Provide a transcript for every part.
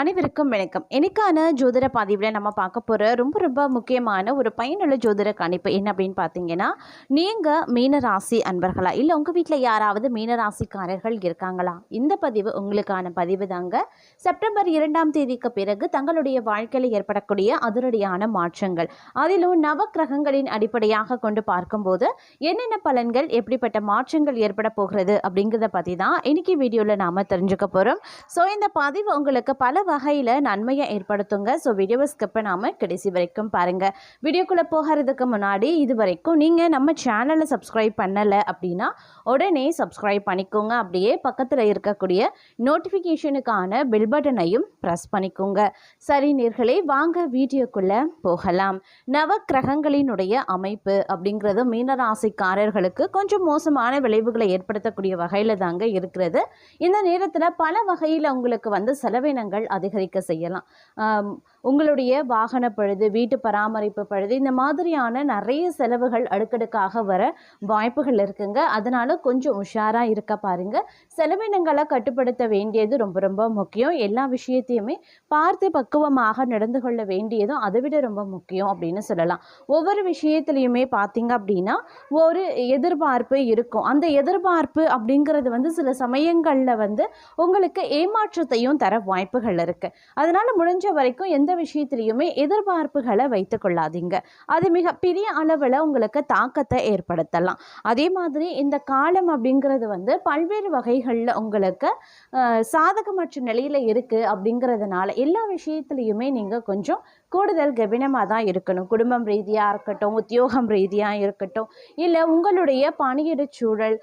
அனைவருக்கும் வணக்கம். எனக்கான ஜோதிட பதிவில் நம்ம பார்க்க போகிற ரொம்ப ரொம்ப முக்கியமான ஒரு பயனுள்ள ஜோதிட கணிப்பு என்ன அப்படின்னு பார்த்தீங்கன்னா நீங்கள் மீனராசி அன்பர்களா? இல்லை உங்கள் வீட்டில் யாராவது மீனராசிக்காரர்கள் இருக்காங்களா? இந்த பதிவு உங்களுக்கான பதிவு தாங்க. செப்டம்பர் இரண்டாம் தேதிக்கு பிறகு தங்களுடைய வாழ்க்கையில் ஏற்படக்கூடிய அதிரடியான மாற்றங்கள். அதிலும் நவக்கிரகங்களின் அடிப்படையாக கொண்டு பார்க்கும்போது என்னென்ன பலன்கள் எப்படிப்பட்ட மாற்றங்கள் ஏற்பட போகிறது அப்படிங்கிறத பற்றி தான் இன்றைக்கி வீடியோவில் நாம் தெரிஞ்சுக்க போகிறோம் ஸோ இந்த பதிவு உங்களுக்கு பல வகையில் நன்மையை ஏற்படுத்துங்க. ஸோ வீடியோவை ஸ்கிப் பண்ணாமல் கடைசி வரைக்கும் பாருங்கள் வீடியோக்குள்ளே போகிறதுக்கு முன்னாடி இது வரைக்கும் நீங்கள் நம்ம சேனலை சப்ஸ்கிரைப் பண்ணலை அப்படின்னா உடனே சப்ஸ்கிரைப் பண்ணிக்கோங்க. அப்படியே பக்கத்தில் இருக்கக்கூடிய நோட்டிஃபிகேஷனுக்கான பில் பட்டனையும் ப்ரெஸ் பண்ணிக்கோங்க. சரி நேர்களே வாங்க வீடியோக்குள்ளே போகலாம். நவக்கிரகங்களினுடைய அமைப்பு அப்படிங்கிறது மீனராசிக்காரர்களுக்கு கொஞ்சம் மோசமான விளைவுகளை ஏற்படுத்தக்கூடிய வகையில் தாங்க இருக்கிறது. இந்த நேரத்தில் பல வகையில் உங்களுக்கு வந்து செலவினங்கள் அதிகரிக்க செய்யலாம். உங்களுடைய வாகன பழுது வீட்டு பராமரிப்பு பழுது இந்த மாதிரியான நிறைய செலவுகள் அடுக்கடுக்காக வர வாய்ப்புகள் இருக்குங்க. அதனால் கொஞ்சம் உஷாராக இருக்க பாருங்கள் செலவினங்களை கட்டுப்படுத்த வேண்டியது ரொம்ப ரொம்ப முக்கியம். எல்லா விஷயத்தையுமே பார்த்து பக்குவமாக நடந்து கொள்ள வேண்டியதும் அதை விட ரொம்ப முக்கியம் அப்படின்னு சொல்லலாம். ஒவ்வொரு விஷயத்துலையுமே பார்த்தீங்க அப்படின்னா ஒரு எதிர்பார்ப்பு இருக்கும். அந்த எதிர்பார்ப்பு அப்படிங்கிறது வந்து சில சமயங்களில் வந்து உங்களுக்கு ஏமாற்றத்தையும் தர வாய்ப்புகள் இருக்கு. அதனால முடிஞ்ச வரைக்கும் எந்த விஷயத்திலையுமே எதிர்பார்ப்புகளை வைத்துக் கொள்ளாதீங்க. அது மிக பெரிய அளவில் உங்களுக்கு தாக்கத்தை ஏற்படுத்தலாம். அதே மாதிரி இந்த காலம் அப்படிங்கிறது வந்து பல்வேறு வகைகளில் உங்களுக்கு சாதகமற்ற நிலையில் இருக்குது அப்படிங்கிறதுனால எல்லா விஷயத்துலையுமே நீங்கள் கொஞ்சம் கூடுதல் கவனமாக தான் இருக்கணும். குடும்பம் ரீதியாக இருக்கட்டும் உத்தியோகம் ரீதியாக இருக்கட்டும் இல்லை உங்களுடைய பணியிட சூழல்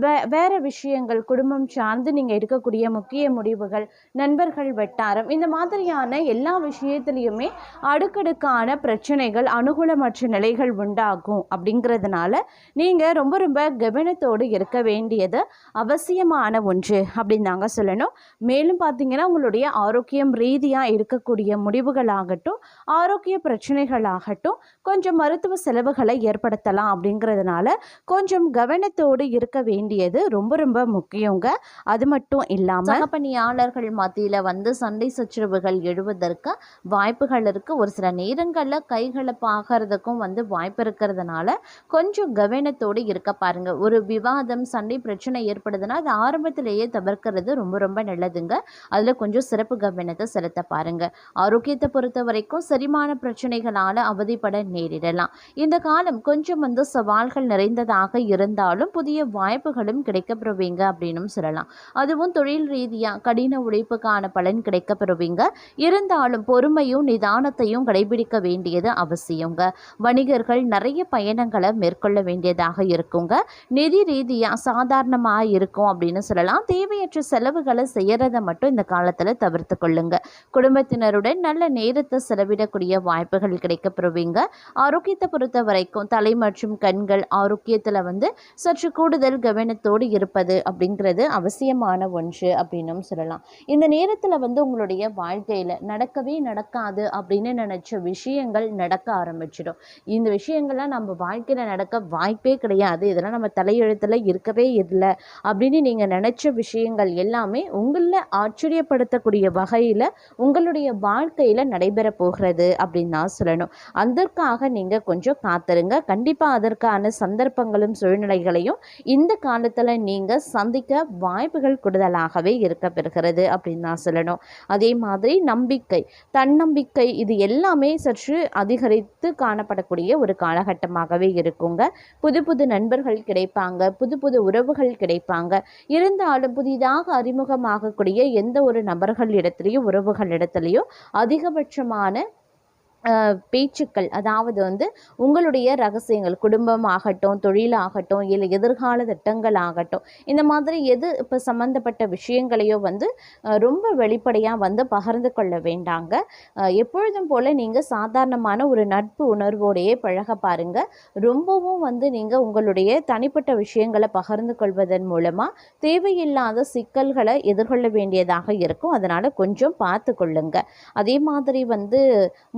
வே- வேறு விஷயங்கள் குடும்பம் சார்ந்து நீங்கள் எடுக்கக்கூடிய முக்கிய முடிவுகள் நண்பர்கள் வட்டாரம் இந்த மாதிரியான எல்லா விஷயத்துலையுமே அடுக்கடுக்கான பிரச்சனைகள் அனுகூலமற்ற நிலைகள் உண்டாகும். அப்படிங்கிறதுனால நீங்கள் ரொம்ப ரொம்ப கவனத்தோடு இருக்க வேண்டியது அவசியமான ஒன்று அப்படின்னு தாங்க சொல்லணும். மேலும் பார்த்தீங்கன்னா உங்களுடைய ஆரோக்கியம் ரீதியாக இருக்கக்கூடிய முடிவுகளாகட்டும் ஆரோக்கிய பிரச்சனைகள் ஆகட்டும் கொஞ்சம் மருத்துவ செலவுகளை ஏற்படுத்தலாம் அப்படிங்கிறதுனால கொஞ்சம் கவனத்தோடு இருக்க வேண்டியது ரொம்ப ரொம்ப முக்கியங்க. அது மட்டும் இல்லாமல் பணியாளர்கள் மத்தியில் வந்து சண்டை சச்சரவுகள் எழுவதற்கு வாய்ப்புகள் இருக்குது ஒரு சில நேரங்களில் கைகளை பார்க்கறதுக்கும் வந்து வாய்ப்பு இருக்கிறதுனால கொஞ்சம் கவனத்தோடு இருக்க பாருங்க. ஒரு விவாதம் சண்டை பிரச்சனை ஏற்படுதுன்னா அது ஆரம்பத்திலேயே தவிர்க்கிறது ரொம்ப ரொம்ப நல்லதுங்க. அதில் கொஞ்சம் சிறப்பு கவனத்தை செலுத்த பாருங்க. ஆரோக்கியத்தை பொறுத்த வரைக்கும் செரிமான பிரச்சனைகளால் அவதிப்பட நேரிடலாம். இந்த காலம் கொஞ்சம் வந்து சவால்கள் நிறைந்ததாக இருந்தாலும் புதிய வாய்ப்புகளும் கிடைக்கப்பெறுவீங்க அப்படின்னு சொல்லலாம். அதுவும் தொழில் ரீதியாக கடின உழைப்புக்கான பலன் கிடைக்கப்பெறுவீங்க. இருந்தாலும் பொறுமையும் நிதானத்தையும் கடைபிடிக்க வேண்டியது அவசியங்க. வணிகர்கள் நிறைய பயணங்களை மேற்கொள்ள வேண்டியதாக இருக்குங்க. நிதி ரீதியாக சாதாரணமாக இருக்கும் அப்படின்னு சொல்லலாம். தேவையற்ற செலவுகளை செய்யறதை மட்டும் இந்த காலத்தில் தவிர்த்து கொள்ளுங்க. குடும்பத்தினருடன் நல்ல நேரத்தை செலவிடக்கூடிய வாய்ப்புகள் கிடைக்கப்பெறுவீங்க ஆரோக்கியத்தை பொறுத்த வரைக்கும் தலை மற்றும் கண்கள் ஆரோக்கியத்தில் வந்து சற்று கூடுதல் கவனத்தோடு இருப்பது அப்படிங்கிறது அவசியமான ஒன்று அப்படின்னும் சொல்லலாம். இந்த நேரத்தில் வந்து உங்களுடைய வாழ்க்கையில் நடக்கவே நடக்காது அப்படின்னு நினச்ச விஷயங்கள் நடக்க ஆரம்பிச்சிடும். இந்த விஷயங்கள்லாம் நம்ம வாழ்க்கையில் நடக்க வாய்ப்பே கிடையாது. இதெல்லாம் நம்ம தலையெழுத்தில் இருக்கவே இல்லை அப்படின்னு நீங்கள் நினச்ச விஷயங்கள் எல்லாமே உங்களில் ஆச்சரியப்படுத்தக்கூடிய வகையில் உங்களுடைய வாழ்க்கையில் நடைபெற போகிறது. அப்படின்னு தான் சொல்லணும். அதற்காக நீங்கள் கொஞ்சம் காத்திருங்க. கண்டிப்பாக அதற்கான சந்தர்ப்பங்களும் சூழ்நிலைகளையும் இந்த காலத்தில் நீங்கள் சந்திக்க வாய்ப்புகள் கூடுதலாகவே இருக்க பெறுகிறது அப்படின்னு தான் சொல்லணும். அதே மாதிரி நம்பிக்கை தன்னம்பிக்கை இது எல்லாமே சற்று அதிகரித்து காணப்படக்கூடிய ஒரு காலகட்டமாகவே இருக்குங்க. புது புது நண்பர்கள் கிடைப்பாங்க புது புது உறவுகள் கிடைப்பாங்க. இருந்தாலும் புதிதாக அறிமுகமாகக்கூடிய எந்த ஒரு நபர்கள் இடத்துலையும் உறவுகள் இடத்துலையும் அதிகபட்சமான பேச்சுக்கள் அதாவது வந்து உங்களுடைய ரகசியங்கள் குடும்பம் ஆகட்டும் தொழிலாகட்டும் இல்லை எதிர்கால திட்டங்கள் ஆகட்டும் இந்த மாதிரி எது இப்போ சம்மந்தப்பட்ட விஷயங்களையோ வந்து ரொம்ப வெளிப்படையாக வந்து பகிர்ந்து கொள்ள வேண்டாங்க. எப்பொழுதும் போல் நீங்கள் சாதாரணமான ஒரு நட்பு உணர்வோடையே பழக பாருங்க. ரொம்பவும் வந்து நீங்கள் உங்களுடைய தனிப்பட்ட விஷயங்களை பகிர்ந்து கொள்வதன் மூலமாக தேவையில்லாத சிக்கல்களை எதிர்கொள்ள வேண்டியதாக இருக்கும். அதனால் கொஞ்சம் பார்த்து கொள்ளுங்க அதே மாதிரி வந்து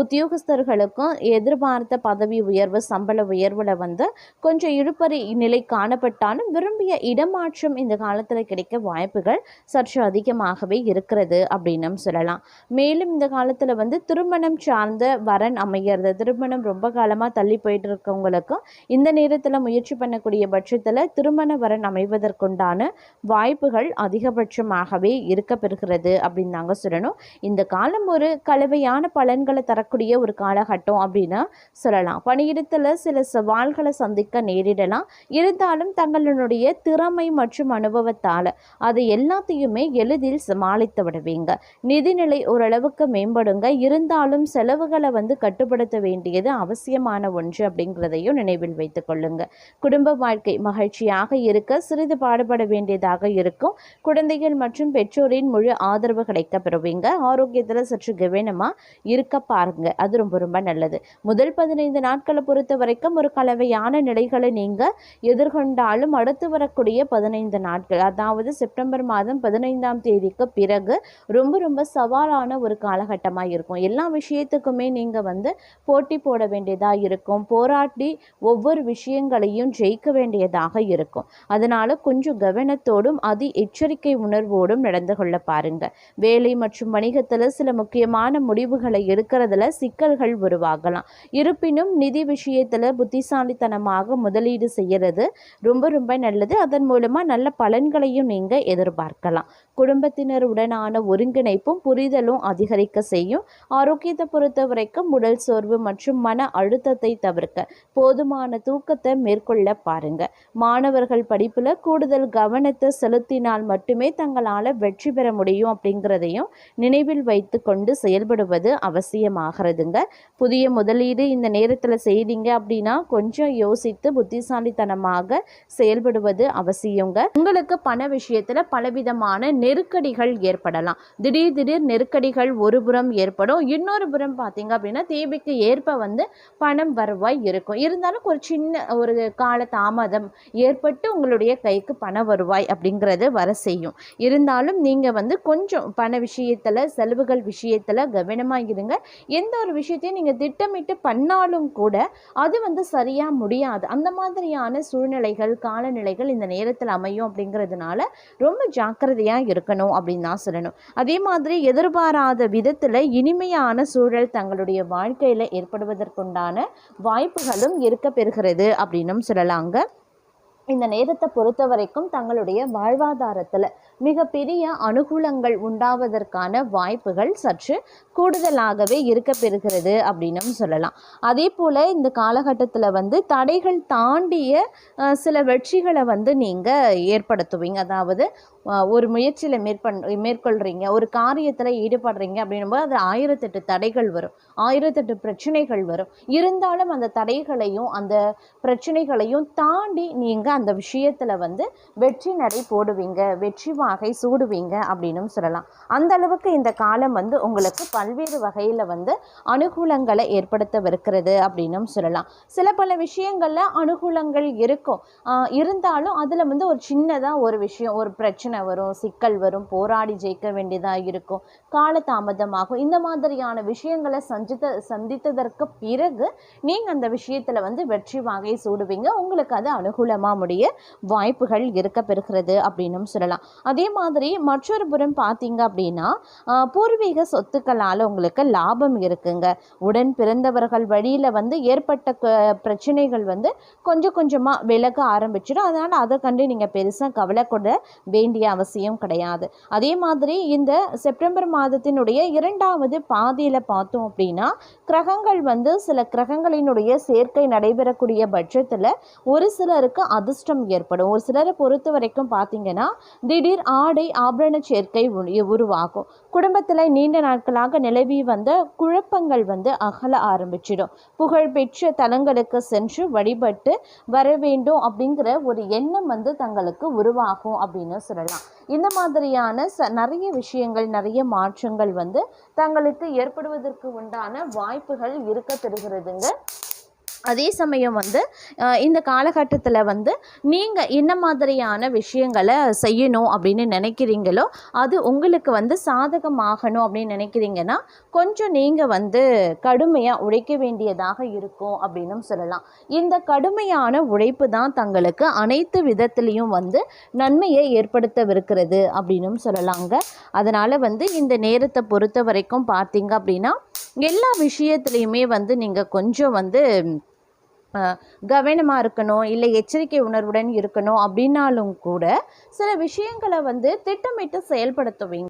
உத்தியோக உத்தியோகஸ்தர்களுக்கும் எதிர்பார்த்த பதவி உயர்வு சம்பள உயர்வில் வந்து கொஞ்சம் இழுப்பறி நிலை காணப்பட்டாலும் விரும்பிய இடமாற்றம் இந்த காலத்தில் கிடைக்க வாய்ப்புகள் சற்று அதிகமாகவே இருக்கிறது அப்படின்னு சொல்லலாம். மேலும் இந்த காலத்தில் வந்து திருமணம் சார்ந்த வரன் அமைகிறது திருமணம் ரொம்ப காலமாக தள்ளி போயிட்டு இருக்கவங்களுக்கும் இந்த நேரத்தில் முயற்சி பண்ணக்கூடிய பட்சத்தில் திருமண வரன் அமைவதற்குண்டான வாய்ப்புகள் அதிகபட்சமாகவே இருக்க பெறுகிறது அப்படின்னு தாங்க சொல்லணும். இந்த காலம் ஒரு கலவையான பலன்களை தரக்கூடிய ஒரு காலகட்டம் அப்படின்னு சொல்லலாம். பணியிடத்தில் சில சவால்களை சந்திக்க நேரிடலாம். இருந்தாலும் தங்களுடைய திறமை மற்றும் அனுபவத்தால் அது எல்லாத்தையுமே எளிதில் சமாளித்து விடுவீங்க. நிதிநிலை ஓரளவுக்கு மேம்படுங்க. இருந்தாலும் செலவுகளை வந்து கட்டுப்படுத்த வேண்டியது அவசியமான ஒன்று அப்படிங்கிறதையும் நினைவில் வைத்துக் கொள்ளுங்க. குடும்ப வாழ்க்கை மகிழ்ச்சியாக இருக்க சிறிது பாடுபட வேண்டியதாக இருக்கும். குழந்தைகள் மற்றும் பெற்றோரின் முழு ஆதரவு கிடைக்க பெறுவீங்க ஆரோக்கியத்தில் சற்று கவனமாக இருக்க பாருங்க. அது ரொம்ப ரொம்ப நல்லது. முதல் பதினைந்து நாட்களை பொறுத்த வரைக்கும் ஒரு கலவையான நிலைகளை நீங்கள் எதிர்கொண்டாலும் அடுத்து வரக்கூடிய பதினைந்து நாட்கள் அதாவது செப்டம்பர் மாதம் பதினைந்தாம் தேதிக்கு பிறகு ரொம்ப ரொம்ப சவாலான ஒரு காலகட்டமாக இருக்கும். எல்லா விஷயத்துக்குமே நீங்கள் வந்து போட்டி போட வேண்டியதாக இருக்கும். போராட்டி ஒவ்வொரு விஷயங்களையும் ஜெயிக்க வேண்டியதாக இருக்கும். அதனால் கொஞ்சம் கவனத்தோடும் அதி எச்சரிக்கை உணர்வோடும் நடந்து கொள்ள பாருங்க. வேலை மற்றும் வணிகத்தில் சில முக்கியமான முடிவுகளை எடுக்கிறதுல சிக்கல்கள் உருவாகலாம். இருப்பினும் நிதி விஷயத்தில் புத்திசாலித்தனமாக முதலீடு செய்யறது ரொம்ப ரொம்ப நல்லது. அதன் மூலமாக நல்ல பலன்களையும் நீங்கள் எதிர்பார்க்கலாம். குடும்பத்தினருடனான ஒருங்கிணைப்பும் புரிதலும் அதிகரிக்க செய்யும். ஆரோக்கியத்தை பொறுத்த வரைக்கும் உடல் சோர்வு மற்றும் மன அழுத்தத்தை தவிர்க்க போதுமான தூக்கத்தை மேற்கொள்ள பாருங்க. மாணவர்கள் படிப்பில் கூடுதல் கவனத்தை செலுத்தினால் மட்டுமே தங்களால் வெற்றி பெற முடியும் அப்படிங்கிறதையும் நினைவில் வைத்து கொண்டு செயல்படுவது அவசியமாகிறதுங்க. புதிய முதலீடு இந்த நேரத்தில் செய்தீங்க அப்படின்னா கொஞ்சம் யோசித்து புத்திசாலித்தனமாக செயல்படுவது அவசியங்க. உங்களுக்கு பண விஷயத்தில் பலவிதமான நெருக்கடிகள் ஏற்படலாம். திடீர் திடீர் நெருக்கடிகள் ஒரு புறம் ஏற்படும். இன்னொரு புறம் பார்த்தீங்க அப்படின்னா தேவைக்கு ஏற்ப வந்து பணம் வருவாய் இருக்கும். இருந்தாலும் ஒரு சின்ன ஒரு கால தாமதம் ஏற்பட்டு உங்களுடைய கைக்கு பண வருவாய் அப்படிங்கிறது வர செய்யும். இருந்தாலும் நீங்கள் வந்து கொஞ்சம் பண விஷயத்தில் செலவுகள் விஷயத்தில் கவனமாக இருங்க. எந்த ஒரு விஷயத்தையும் நீங்கள் திட்டமிட்டு பண்ணாலும் கூட அது வந்து சரியாக முடியாது. அந்த மாதிரியான சூழ்நிலைகள் காலநிலைகள் இந்த நேரத்தில் அமையும் அப்படிங்கிறதுனால ரொம்ப ஜாக்கிரதையாக இருக்கும் இருக்கணும் அப்படின்னு தான் சொல்லணும். அதே மாதிரி எதிர்பாராத விதத்தில் இனிமையான சூழல் தங்களுடைய வாழ்க்கையில் ஏற்படுவதற்குண்டான வாய்ப்புகளும் இருக்க பெறுகிறது அப்படின்னும் சொல்லலாங்க. இந்த நேரத்தை பொறுத்த வரைக்கும் தங்களுடைய வாழ்வாதாரத்தில் மிகப்பெரிய அனுகூலங்கள் உண்டாவதற்கான வாய்ப்புகள் சற்று கூடுதலாகவே இருக்க பெறுகிறது அப்படின்னும் சொல்லலாம். அதே போல் இந்த காலகட்டத்தில் வந்து தடைகள் தாண்டிய சில வெற்றிகளை வந்து நீங்கள் ஏற்படுத்துவீங்க. அதாவது ஒரு முயற்சியில் மேற்பண் மேற்கொள்கிறீங்க ஒரு காரியத்தில் ஈடுபடுறீங்க அப்படின்னும்போது அது ஆயிரத்தெட்டு தடைகள் வரும். ஆயிரத்தெட்டு பிரச்சனைகள் வரும். இருந்தாலும் அந்த தடைகளையும் அந்த பிரச்சனைகளையும் தாண்டி நீங்கள் அந்த விஷயத்தில் வந்து வெற்றி நடை போடுவீங்க. வெற்றி வாகை சூடுவீங்க அப்படின்னும் சொல்லலாம். அந்த அளவுக்கு இந்த காலம் வந்து உங்களுக்கு பல்வேறு வகையில் வந்து அனுகூலங்களை ஏற்படுத்தவிருக்கிறது அப்படின்னும் சொல்லலாம். சில பல விஷயங்களில் அனுகூலங்கள் இருக்கும். இருந்தாலும் அதில் வந்து ஒரு சின்னதாக ஒரு விஷயம் ஒரு பிரச்சனை வரும் சிக்கல் வரும் போராடி ஜெயிக்க வேண்டியதாக இருக்கும் காலதாமதமாகும். இந்த மாதிரியான விஷயங்களை சந்தித்த சந்தித்ததற்கு பிறகு நீங்கள் அந்த விஷயத்தில் வந்து வெற்றி வாகை சூடுவீங்க. உங்களுக்கு அது அனுகூலமாக முடிய வாய்ப்புகள் இருக்க பெறுகிறது அப்படின்னும் சொல்லலாம். அது அதே மாதிரி மற்றொரு புறம் பார்த்தீங்க அப்படின்னா பூர்வீக சொத்துக்களால் உங்களுக்கு லாபம் இருக்குங்க. உடன் பிறந்தவர்கள் வழியில் வந்து ஏற்பட்ட க- பிரச்சனைகள் வந்து கொஞ்சம் கொஞ்சமாக விலக ஆரம்பிச்சிடும். அதனால் அதை கண்டு நீங்கள் பெருசாக கவலைப்பட வேண்டிய அவசியம் கிடையாது. அதே மாதிரி இந்த செப்டம்பர் மாதத்தினுடைய இரண்டாவது பாதியில் பார்த்தோம் அப்படின்னா கிரகங்கள் வந்து சில கிரகங்களினுடைய சேர்க்கை நடைபெறக்கூடிய பட்சத்தில் ஒரு சிலருக்கு அதிர்ஷ்டம் ஏற்படும். ஒரு சிலரை பொறுத்த வரைக்கும் பார்த்தீங்கன்னா திடீர் ஆடை ஆபரண சேர்க்கை உ- உருவாகும். குடும்பத்தில் நீண்ட நாட்களாக நிலவி வந்த குழப்பங்கள் வந்து அகல ஆரம்பிச்சிடும். புகழ்பெற்ற தலங்களுக்கு சென்று வழிபட்டு வர வேண்டும் அப்படிங்கிற ஒரு எண்ணம் வந்து தங்களுக்கு உருவாகும் அப்படின்னு சொல்லலாம். இந்த மாதிரியான ச நிறைய விஷயங்கள் நிறைய மாற்றங்கள் வந்து தங்களுக்கு ஏற்படுவதற்கு உண்டான வாய்ப்புகள் இருக்க தருகிறதுங்க அதே சமயம் வந்து இந்த காலகட்டத்தில் வந்து நீங்கள் என்ன மாதிரியான விஷயங்களை செய்யணும் அப்படின்னு நினைக்கிறீங்களோ அது உங்களுக்கு வந்து சாதகமாகணும் அப்படின்னு நினைக்கிறீங்கன்னா கொஞ்சம் நீங்கள் வந்து கடுமையாக உழைக்க வேண்டியதாக இருக்கும் அப்படின்னும் சொல்லலாம். இந்த கடுமையான உழைப்பு தான் தங்களுக்கு அனைத்து விதத்துலேயும் வந்து நன்மையை ஏற்படுத்தவிருக்கிறது அப்படின்னும் சொல்லலாங்க. அதனால் வந்து இந்த நேரத்தை பொறுத்த வரைக்கும் பார்த்தீங்க அப்படின்னா எல்லா விஷயத்துலேயுமே வந்து நீங்கள் கொஞ்சம் வந்து கவனமாக இருக்கணும் இல்லை எச்சரிக்கை உணர்வுடன் இருக்கணும் அப்படின்னாலும் கூட சில விஷயங்களை வந்து திட்டமிட்டு செயல்படுத்துவீங்க.